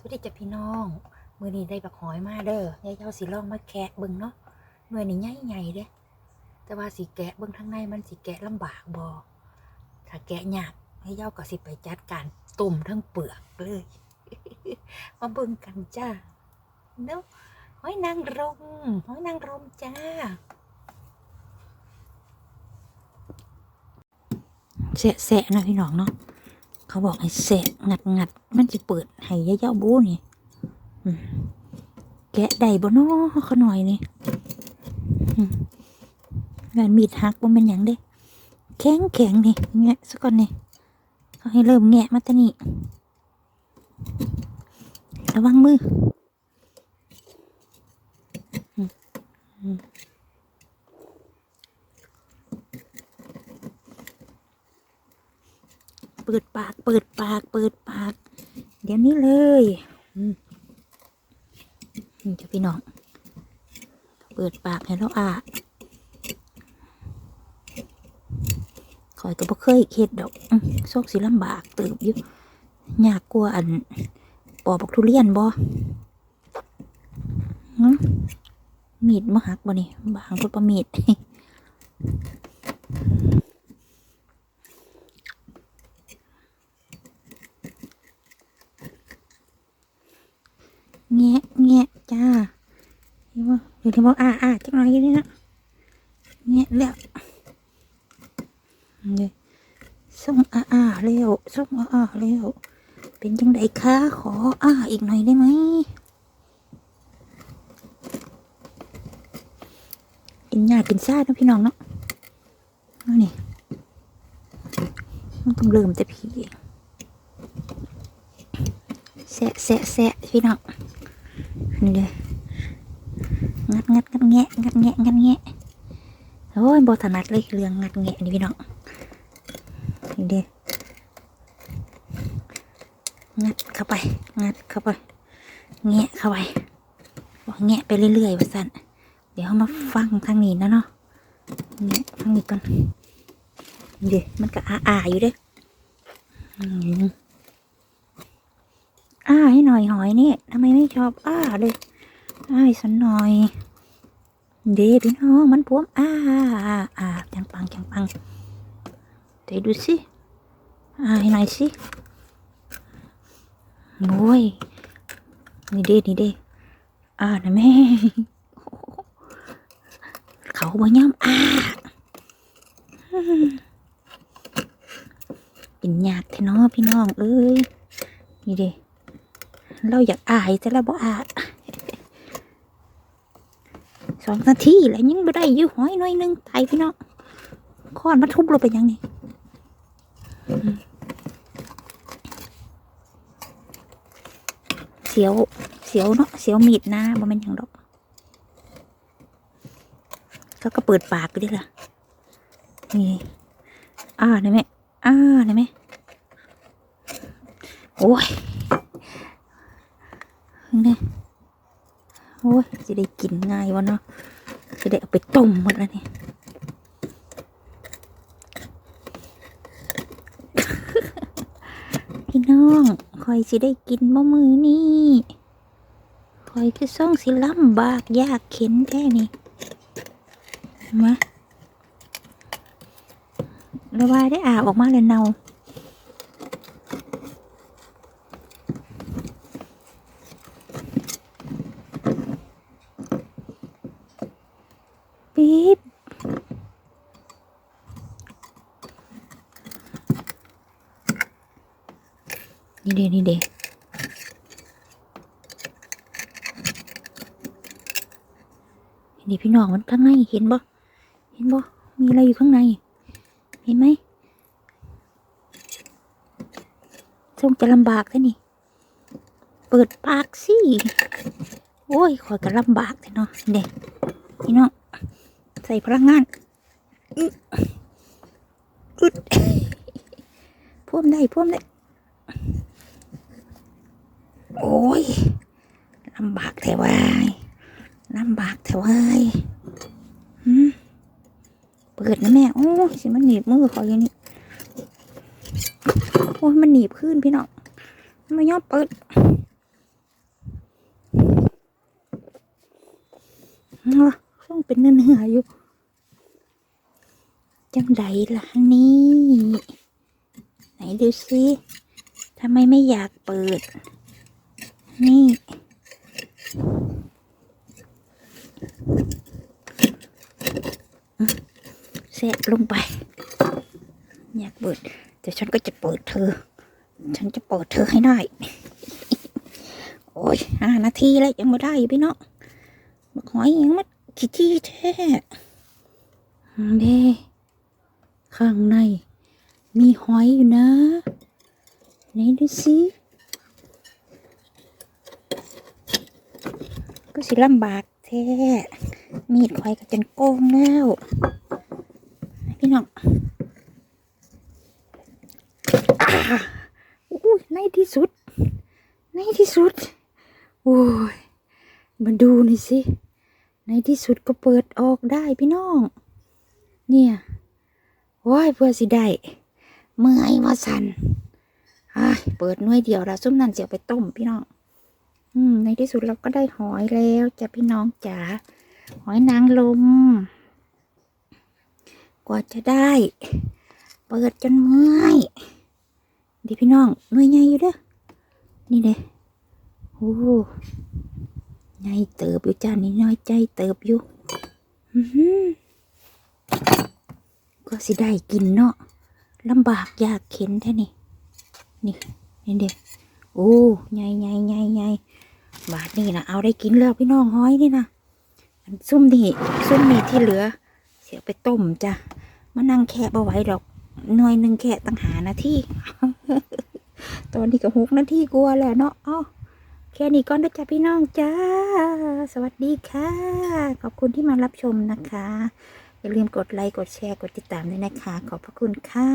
สวัสดีจ้ะพี่น้อง มือนี้ได้บักหอยมาเด้อยายเจ้าสิลองมาแกะเบิ่งเนาะหน่วยนี่ใหญ่ใหญ่ๆเด้แต่ว่าสิแกะเบิ่งทางในมันสิแกะลำบากบ่ถ้าแกะยากยายเจ้าก็สิไปจัดการตุ่มทั้งเปลือกเลย มาเบิ่งกันจ้าเนาะหอยนางรมหอยนางรมจ้าแสะๆนะพี่น้องเนาะ เขาบอกให้แสะงัดงัดมันจะเปิดให้ยายเจ้าบูนี่แกะได้บ่นาะเขาหน่อยนี่งานมีดหักบ่แมันหยังเด้ แข็งแข็งนี่แงะซะก่อนนี่เขาให้เริ่มแงะมาตะนี่ระวังมืออืมอืม เปิดปาก เปิดปาก เปิดปาก เดี๋ยวนี้เลยอืมนี่จะพี่น้อง เปิดปากให้เราอาคอยก็บ่เคยเฮ็ดดอกอื้อโชคสิลำบากติบอยู่ยากกว่าอันปอบักทุเรียนบ่มีดมาหักบ่นี่บางคนบ่มีด แงะแงะจ้าเห็นบ่เดี๋ยวที่บอกอ่าอ่าจักหน่อยยู่นี่นะแงะแล้วนี่ส่งอ่าอ่าเร็วส่งอ่าอ่าเร็วเป็นจังไดคะขออ่าอีกหน่อยได้ไหมกินหยากินซาเนะพี่น้องเนาะนี่มันต้องเริ่มแต่พี่แสะแสะแสะพี่น้อง นี่เลยงัดงัดงัดแงะงัดแงะงัดแงะโอ้ยบถนัดเลยเรื่องงัดแงะนี่พี่น้องนี่เด้งัดเข้าไป งัดเข้าไปแงะเข้าไปบอกแงะไปเรื่อยๆว่าสันเดี๋ยวเขามาฟังทางนี้นะเนาะแงะทางนี้ก่อนนี่เด้มันก็อาๆอยู่เด้อ อ้าให้หน่อยหอยนี่ทำไมไม่ชอบอ้าเลยอ้าให้สันหน่อยเดพี่น้องมันพวมอ้าอ้าจังปังจังปังเดี๋ยวดูสิอ้าให้หน่อยสิโอ้ยนี่เด้นี่เด้อ้านะแม่เขาบ่ย่อมอ้าอืมกินยากแท้เนาะพี่น้องเอ้ยนี่เด้ เราอยากอายแต่เราบ่อาสองนาทีแล้วยังไม่ได้ยื้อหอยหน่อยนึงตายพี่น้องค้อนมาทุบเราไปยังนี่เสียวเสียวเนาะเสียวมีดนะบ่แม่นหยังดอกเขาก็เปิดปากไปดิล่ะนี่อ่าได้ไหมอ่าได้ไหมโอ้ย นี่โอ้ยจะได้กินง่ายวะเนาะจะได้เอาไปต้มหมดแล้วนี่พี่น้องคอยสิได้กินบ่มือนี่คอยคือซ่องสิลำบากยากเข็นแท้นี่มาระบายได้อาออกมาเลยเนา ปี๊บนี่เดนี่เดนี่พี่น้องมันข้างในเห็นบ่เห็นบ่มีอะไรอยู่ข้างใน เห็นไหมทรงจะลำบากแท่นี่ เปิดปากสิ โอ้ยคอยก็ลำบากแท่เนาะเด็กพี่น้อง ใส่พลังงานอึดพ่วมได้พ่วมได้ โอ้ยลำบากแต่ว่าลำบากแต่ว่าเปิดนะแม่ โอ้สิมันหนีบมือเขาอย่างนี้ โอ้ยมันหนีบขึ้นพี่น้องไม่ยอมเปิดเออ ป็นเนื้อเนื้ออยู่ จังใดล่ะนี่ ไหนดูสิทำไมไม่อยากเปิด นี่ เสร็จลงไป อยากเปิด แต่ฉันก็จะเปิดเธอ ฉันจะเปิดเธอให้ได้ โอ้ยห้านาทีแล้วยังไม่ได้อยู่พี่เนาะบักหอยยังมัด ขี้จี้แท้เด้ข้างใน มีหอยอยู่นะ ไหนดูสิก็สิลำบากแท้ มีดคอยกับจนโกงแล้ว พี่น้องอ่าอุ้ยในที่สุด ในที่สุด โอ้ย มาดูหน่อยสิ ในที่สุดก็เปิดออกได้พี่น้อง เนี่ยว้ายเพื่อสิได้เมื่อยว่าสันอ้ายเปิดน่วยเดียวแล้วซุ่มนั่นเสียไปต้มพี่น้อง อืม ในที่สุดเราก็ได้หอยแล้วจ้ะพี่น้องจ๋าหอยนางรมกว่าจะได้ เปิดจนเมื่อยดีพี่น้องน่วยใหญ่อยู่เด้อนี่เด้โอ้ ใหญ่เติบอยู่จ้านี่น้อยใจเติบอยู่อือหือก็สิได้กินเนาะลำบากยากเข็นแท้นี่ นี่นี่เด้โอ้ใหญ่ใหญ่ใหญ่ใหญ่บาทนี่นะเอาได้กินแล้วพี่น้องห้อยนี่นะอันซุ่มนี่ซุ่มนี่ที่เหลือ เสียไปต้มจ้ะมานั่งแค่บ่ไว้ดอกหน่วยหนึ่งแค่ตั้งหานาทีตอนนี้ก็หกนาทีกลัวแล้วเนาะอ้า แค่นี้ก่อนนะจ๊ะพี่น้องจ้า สวัสดีค่ะ ขอบคุณที่มารับชมนะคะ อย่าลืมกดไลค์ กดแชร์ กดติดตามด้วยนะคะ ขอบพระคุณค่ะ